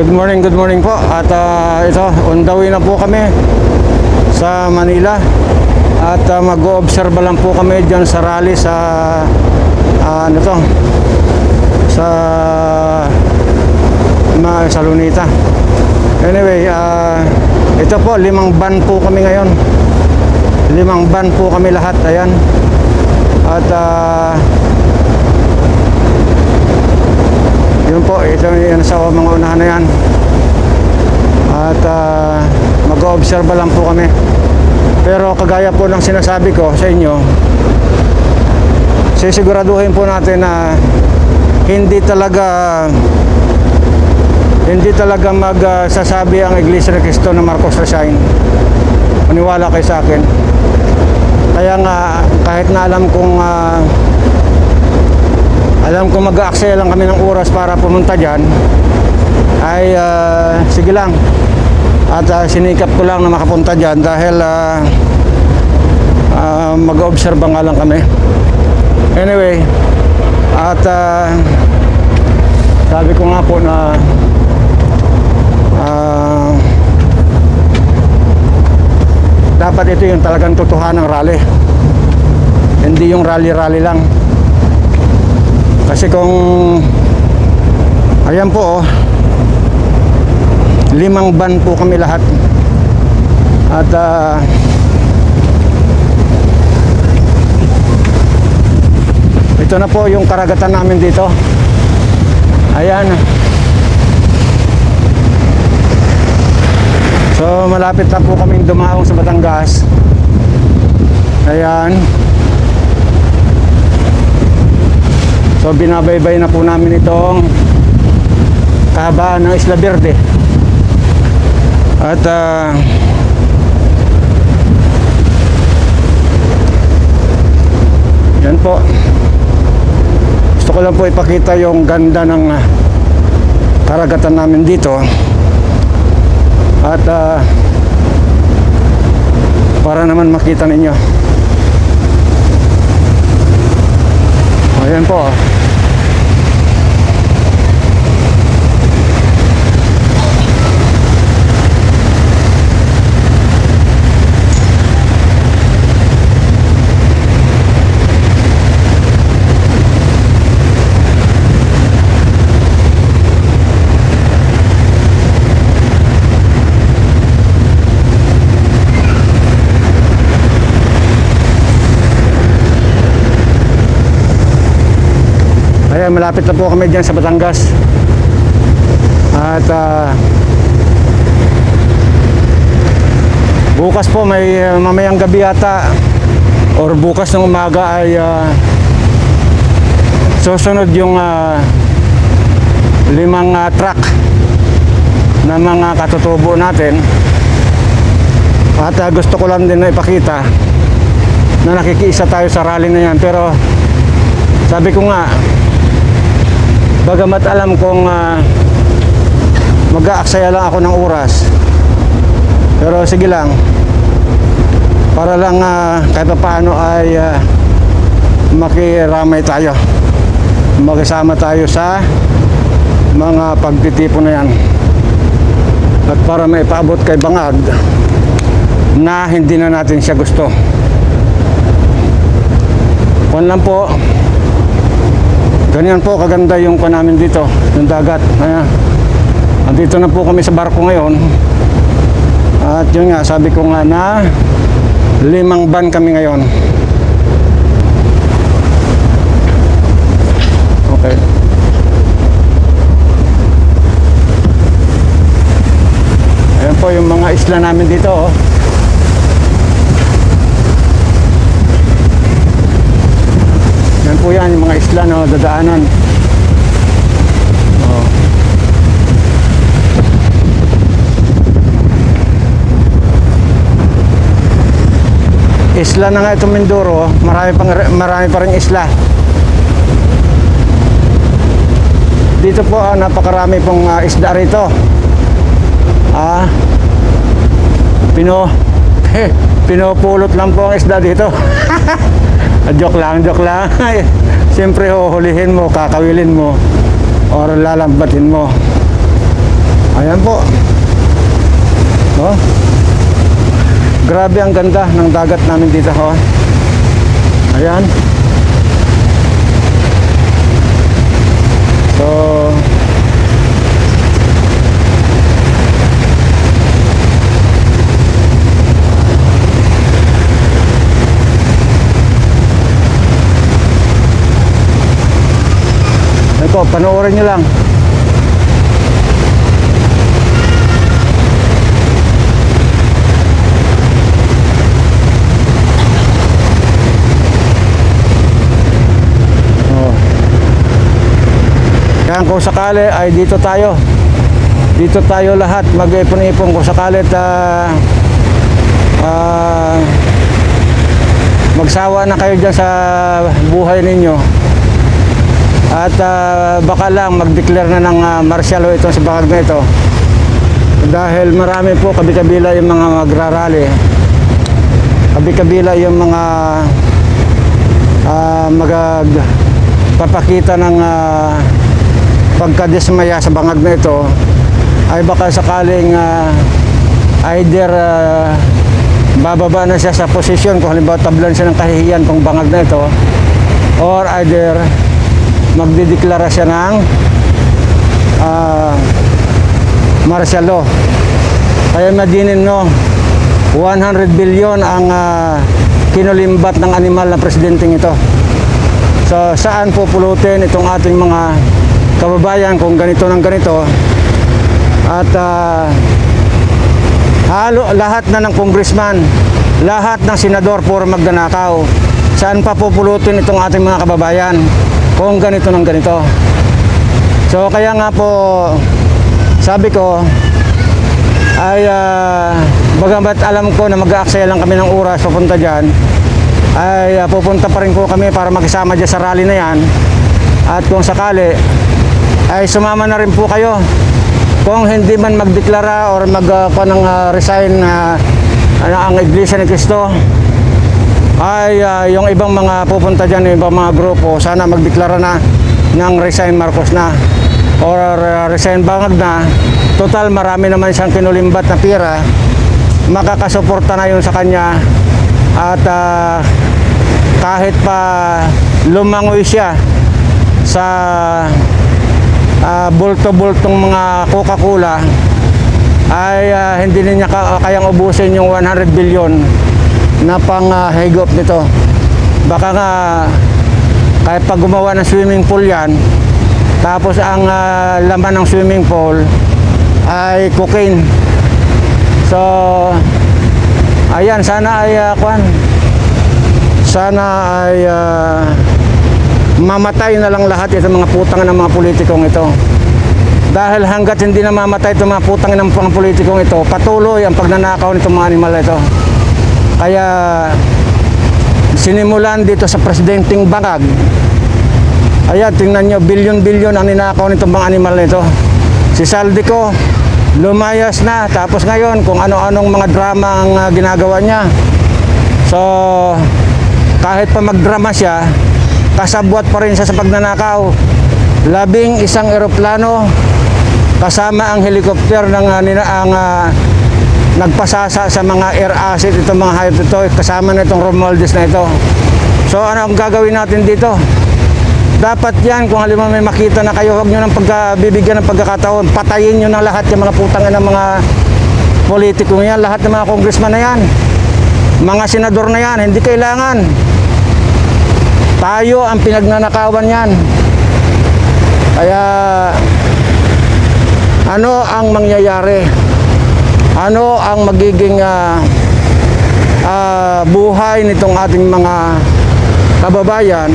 Good morning, good morning po. At ah, ito, on the way na po kami sa Manila. At ah, mag-oobserba lang po kami dyan sa rally sa ah, ano to? Sa ma, sa Lunita. Anyway, ah, ito po, limang ban po kami ngayon. Limang ban po kami lahat. Ayan. At ah, yun po, ito yan sa mga unahan na yan. At ah, mag-oobserba lang po kami. Pero kagaya po ng sinasabi ko sa inyo, sisiguraduhin po natin na hindi talaga hindi talaga magsasabi ang Iglesia ni Cristo na Marcos Resign. Maniwala kayo sa akin. Kaya nga, kahit na alam kong ah, alam ko mag-aaksaya lang kami ng oras para pumunta dyan. Ay ah, sige lang. At ah, sinikap ko lang na makapunta dyan dahil ah, ah, mag-obserba nga lang kami. Anyway at ah, sabi ko nga po na ah, dapat ito yung talagang totohanan ng rally. Hindi yung rally-rally lang kasi kung ayan po oh, limang ban po kami lahat. At ah, ito na po yung karagatan namin dito. Ayan. So malapit na po kaming dumaong sa Batangas. Ayan. So binabaybay na po namin itong kahabaan ng Isla Verde. At ah, yan po. Gusto ko lang po ipakita yung ganda ng ah, karagatan namin dito. At ah, para naman makita ninyo. Ayan po. Malapit na po kami dyan sa Batangas. At ah, bukas po may ah, mamayang gabi yata or bukas ng umaga ay ah, susunod yung ah, limang ah, truck na mga katutubo natin. At ah, gusto ko lang din na ipakita na nakikiisa tayo sa rally na yan. Pero sabi ko nga, Bagamat alam kong uh, mag-aaksaya lang ako ng oras. Pero sige lang. Para lang uh, kahit pa paano ay uh, makiramay tayo. Magkasama tayo sa mga pagtitipon na yan. At para may paabot kay Bangag na hindi na natin siya gusto. Kung lang po, Ganyan po kaganda yung pa namin dito, yung dagat. Ayan. Andito na po kami sa barko ngayon. At yun nga, sabi ko nga na limang ban kami ngayon. Okay. Ayan po yung mga isla namin dito. Oh. Yan yung mga isla na dadaanan. Oh. Isla na nga itong Mindoro, marami, pang, marami pa rin isla. Dito po, ah, napakarami pong ah, isda rito. Ah, pino, pinupulot lang po ang isda dito. Ah, joke lang, joke lang. Siyempre huhulihin mo, kakawilin mo, or lalambatin mo. Ayan po. Oh. Grabe ang ganda ng dagat namin dito, oh. Ayan. So, Ito, panoorin nyo lang. Oh. Kaya kung sakali ay dito tayo. Dito tayo lahat mag-ipon-ipon kung sakali uh, uh, magsawa na kayo dyan sa buhay ninyo. At ah, baka lang mag-declare na ng uh, martial law ito sa bakag na ito. Dahil marami po kabi-kabila yung mga magrarally. Kabi-kabila yung mga uh, magpapakita ng ah, pagkadismaya sa bangag na ito ay baka sakaling ah, either ah, bababa na siya sa posisyon kung halimbawa tablan siya ng kahihiyan kung bangag na ito or either magdideklara siya ng ah, martial law. Kaya imaginin no, 100 billion ang ah, kinulimbat ng animal na presidenteng ito. So saan pupulutin itong ating mga kababayan kung ganito ng ganito at ah, halo lahat na ng congressman, lahat ng senador puro magnanakaw. Saan pa pupulutin itong ating mga kababayan kung ganito ng ganito. So kaya nga po sabi ko ay uh, bagamat alam ko na mag-aaksaya lang kami ng oras papunta dyan ay ah, pupunta pa rin po kami para makisama dyan sa rally na yan at kung sakali ay sumama na rin po kayo kung hindi man magdeklara or mag uh, ng ah, resign na ang Iglesia ni Cristo ay ah, yung ibang mga pupunta dyan, yung ibang mga grupo, sana magdeklara na ng resign Marcos na or ah, resign bangag na. Total, marami naman siyang kinulimbat na pira. Makakasuporta na yun sa kanya at ah, kahit pa lumangoy siya sa ah, bulto-bultong mga Coca-Cola ay ah, hindi niya ka- kayang ubusin yung 100 billion na pang ah, higop nito. Baka nga kahit pag gumawa ng swimming pool yan, tapos ang ah, laman ng swimming pool ay cocaine. So, ayan, sana ay ah, kwan, sana ay ah, mamatay na lang lahat itong mga putang ng mga politikong ito. Dahil hanggat hindi na mamatay itong mga putang ng mga politikong ito, patuloy ang pagnanakaw nitong mga animal ito. Kaya sinimulan dito sa presidenteng bangag. Ayan, tingnan nyo, bilyon-bilyon ang ninakaw nitong mga animal na ito. Si Saldico, lumayas na. Tapos ngayon, kung ano-anong mga drama ang ah, ginagawa niya. So, kahit pa magdrama siya, kasabwat pa rin siya sa pagnanakaw. Labing isang eroplano, kasama ang helicopter ng ah, nina, ang ah, nagpasasa sa mga air asset itong mga hayop ito kasama na itong Romualdez na ito. So ano ang gagawin natin dito? Dapat yan kung halimbawa may makita na kayo huwag nyo ng pagkabibigyan ng pagkakataon. Patayin nyo na lahat yung mga putang ng mga politiko yan lahat ng mga congressman na yan. Mga senador na yan hindi kailangan. Tayo ang pinagnanakawan yan. Kaya ano ang mangyayari ano ang magiging ah, ah, buhay nitong ating mga kababayan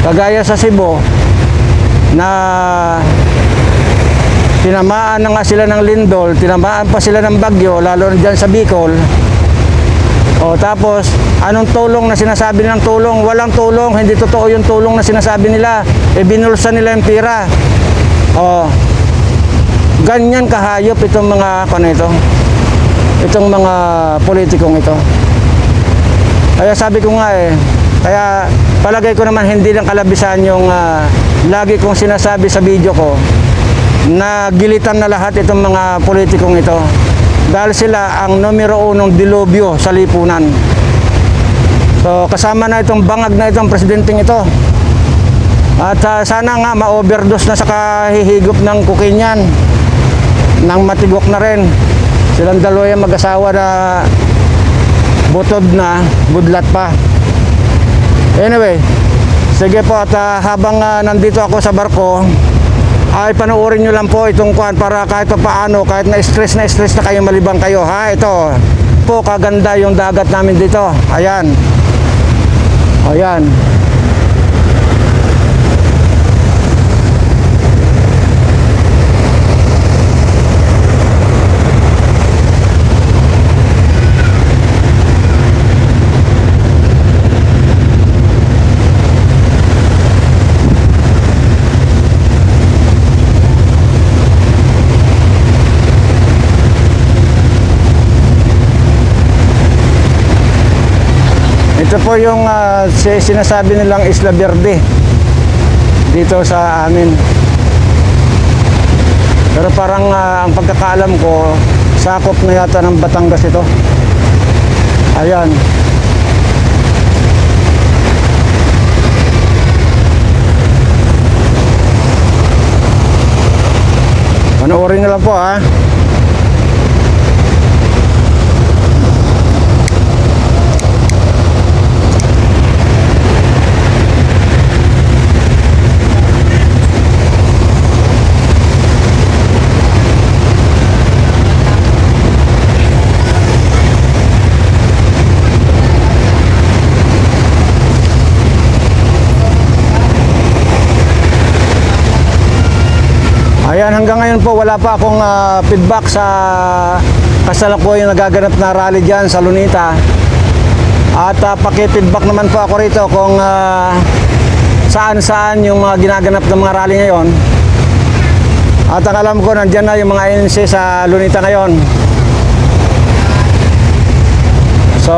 kagaya sa Cebu na tinamaan na nga sila ng lindol, tinamaan pa sila ng bagyo, lalo na dyan sa Bicol. O tapos, anong tulong na sinasabi nilang tulong? Walang tulong, hindi totoo yung tulong na sinasabi nila. E binulsa nila yung pira. O, ganyan kahayop itong mga ano ito itong mga politikong ito kaya sabi ko nga eh kaya palagay ko naman hindi lang kalabisan yung ah, lagi kong sinasabi sa video ko na gilitan na lahat itong mga politikong ito. Dahil sila ang numero unong dilobyo sa lipunan. So kasama na itong bangag na itong presidenteng ito. At ah, sana nga ma-overdose na sa kahihigop ng cocaine yan. Nang matigok na rin. Silang dalawa yung mag-asawa na butod na, budlat pa. Anyway, sige po at ah, habang ah, nandito ako sa barko, ay panoorin nyo lang po itong kuan para kahit pa paano, kahit na stress na stress na kayo malibang kayo. Ha, ito po kaganda yung dagat namin dito. Ayan. Ayan. Ito po yung ah, si- sinasabi nilang Isla Verde dito sa amin. Pero parang ah, ang pagkakaalam ko, sakop na yata ng Batangas ito. Ayan. Panoorin lang po ha. Ayan, po wala pa akong ah, feedback sa kasalukuyang nagaganap na rally dyan sa Lunita. At uh, paki-feedback naman po ako rito kung ah, saan-saan yung mga ginaganap ng mga rally ngayon. At ang alam ko, nandyan na yung mga ANC sa Lunita ngayon. So,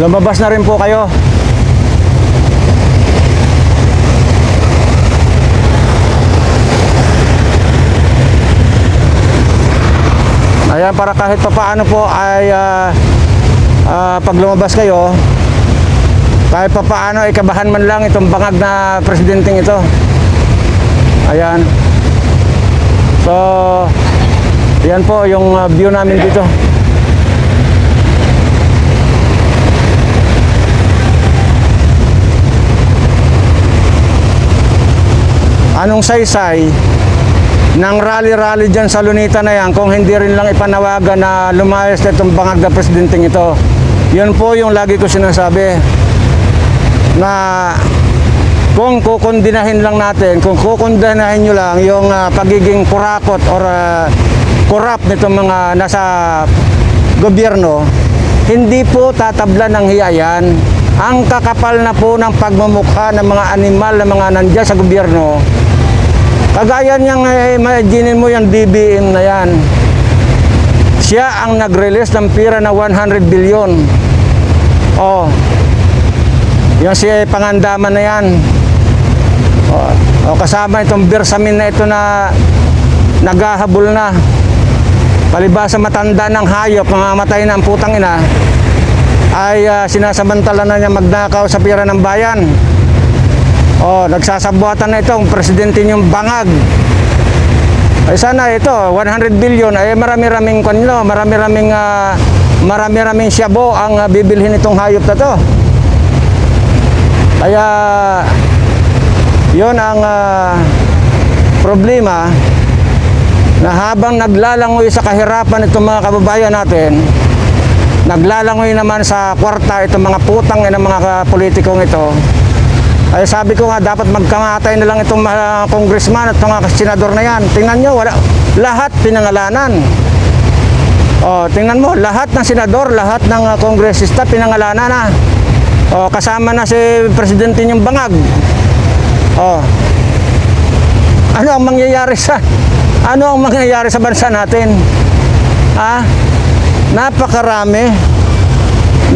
lumabas na rin po kayo. Ayan, para kahit pa paano po ay ah, ah, pag lumabas kayo, kahit pa paano ay kabahan man lang itong bangag na presidenteng ito. Ayan. So, yan po yung ah, view namin dito. Anong saysay ng rally-rally dyan sa Lunita na yan kung hindi rin lang ipanawagan na lumayas na itong bangag na presidenteng ito. Yun po yung lagi ko sinasabi na kung kukundinahin lang natin, kung kukundinahin nyo lang yung ah, pagiging kurakot or uh, corrupt nitong mga nasa gobyerno, hindi po tatabla ng hiyayan. Ang kakapal na po ng pagmumukha ng mga animal na mga nandyan sa gobyerno, Kagaya niyang eh, imagine mo yung DBM na yan. Siya ang nag-release ng pira na 100 billion. Oh. Yung si Pangandaman na yan. Oh, oh, kasama itong Bersamin na ito na naghahabol na. Palibasa matanda ng hayop, mamamatay na ang putang ina, ay ah, sinasamantala na niya magnakaw sa pira ng bayan. Oh, nagsasabuatan na itong presidente niyong bangag. Ay sana ito, 100 billion ay marami-raming kanlo, marami-raming ah, marami-raming syabo ang ah, bibilhin itong hayop na to. Kaya yon ang ah, problema na habang naglalangoy sa kahirapan itong mga kababayan natin, naglalangoy naman sa kwarta itong mga putang ng mga politikong ito, ay sabi ko nga dapat magkamatay na lang itong mga congressman at mga senador na yan. Tingnan nyo, wala, lahat pinangalanan. Oh, tingnan mo, lahat ng senador, lahat ng uh, kongresista pinangalanan na. Oh, kasama na si presidente niyong bangag. Oh. Ano ang mangyayari sa ano ang mangyayari sa bansa natin? Ah, napakarami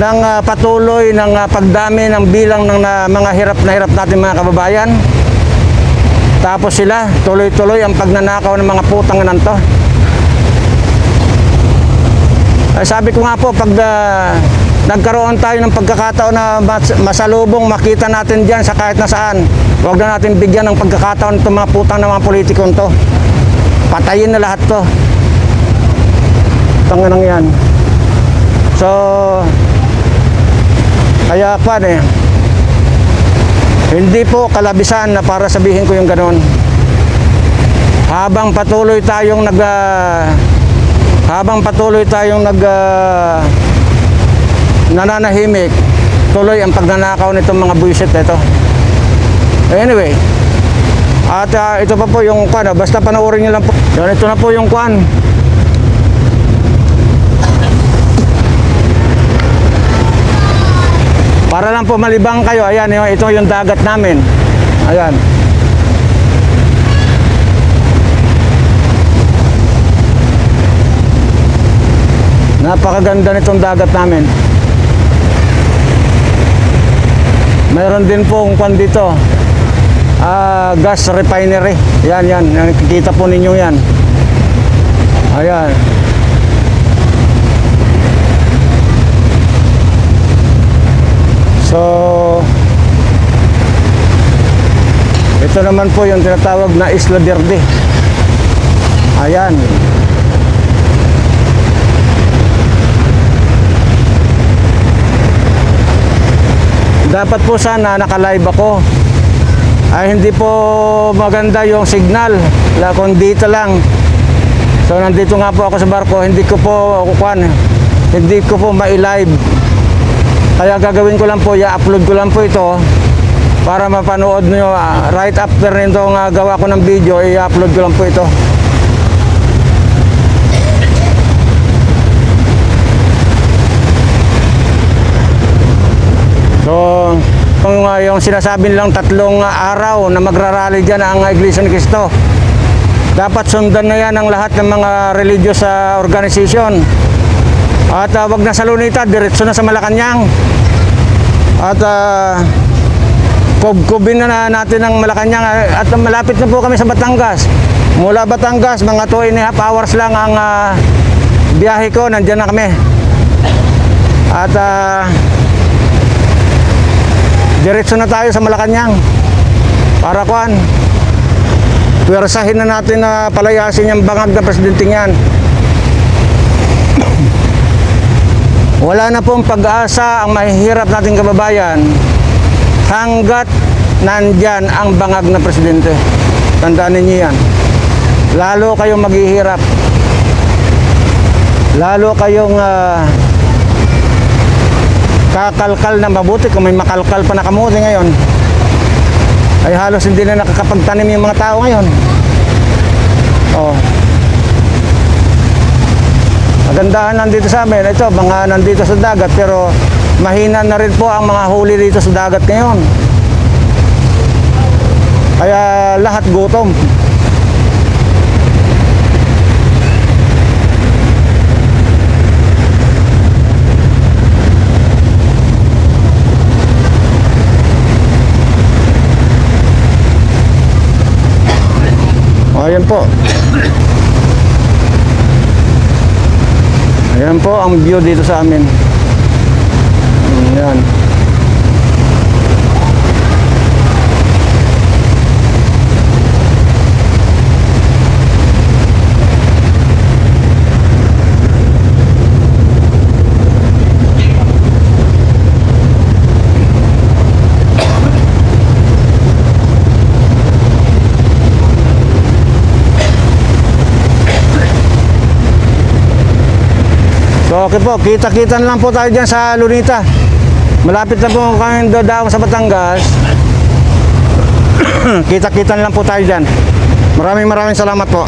ng ah, patuloy ng ah, pagdami ng bilang ng na, mga hirap na hirap natin mga kababayan. Tapos sila, tuloy-tuloy ang pagnanakaw ng mga putang nan to. Ay, sabi ko nga po, pag ah, nagkaroon tayo ng pagkakataon na mas- masalubong, makita natin dyan sa kahit na saan, huwag na natin bigyan ng pagkakataon itong mga putang ng mga politikon to. Patayin na lahat to. Tanganang yan. So, kaya kwan eh, hindi po kalabisan na para sabihin ko yung ganon. Habang patuloy tayong nag ah, habang patuloy tayong nag ah, nananahimik, tuloy ang pagnanakaw nitong mga buwisit ito. Anyway, at ah, ito pa po yung kwan, basta panoorin niyo lang po. Yan, ito na po yung kwan. Para lang po malibang kayo, ayan, ito yung dagat namin. Ayan. Napakaganda nitong dagat namin. Mayroon din po kung dito. Ah, gas refinery. Yan, yan. Nakikita po ninyo yan. Ayan. So, ito naman po yung tinatawag na Isla Verde. Ayan. Dapat po sana naka-live ako. Ay hindi po maganda yung signal. La dito lang. So nandito nga po ako sa barko, hindi ko po kukuan. Hindi ko po ma-live. Kaya gagawin ko lang po, i-upload ko lang po ito para mapanood nyo ah, right after nito nga gawa ko ng video, i-upload ko lang po ito. So, kung uh, yung sinasabi nilang tatlong uh, araw na magrarally dyan ang Iglesia ni Cristo, dapat sundan na yan ang lahat ng mga religious uh, organization. At uh, wag na sa Lunita, diretso na sa Malacanang. At uh, kubkubin na, na natin ang Malacanang at malapit na po kami sa Batangas. Mula Batangas, mga 2 and a half hours lang ang uh, biyahe ko, nandyan na kami. At uh, diretso na tayo sa Malacanang para kuan pwersahin na natin na palayasin yung bangag na presidenting yan wala na pong pag-asa ang mahihirap nating kababayan hanggat nandyan ang bangag na presidente. Tandaan ninyo yan. Lalo kayong maghihirap. Lalo kayong ah, kakalkal na mabuti. Kung may makalkal pa na kamuti ngayon ay halos hindi na nakakapagtanim yung mga tao ngayon. Oh Magandahan nandito sa amin. Ito mga nandito sa dagat pero mahina na rin po ang mga huli dito sa dagat ngayon. Kaya lahat gutom. Ayan po. Ayan po ang view dito sa amin. Ayan. Okay po, kita-kita na lang po tayo dyan sa Lunita. Malapit na po kami doon sa Batangas. kita-kita na lang po tayo dyan. Maraming maraming salamat po.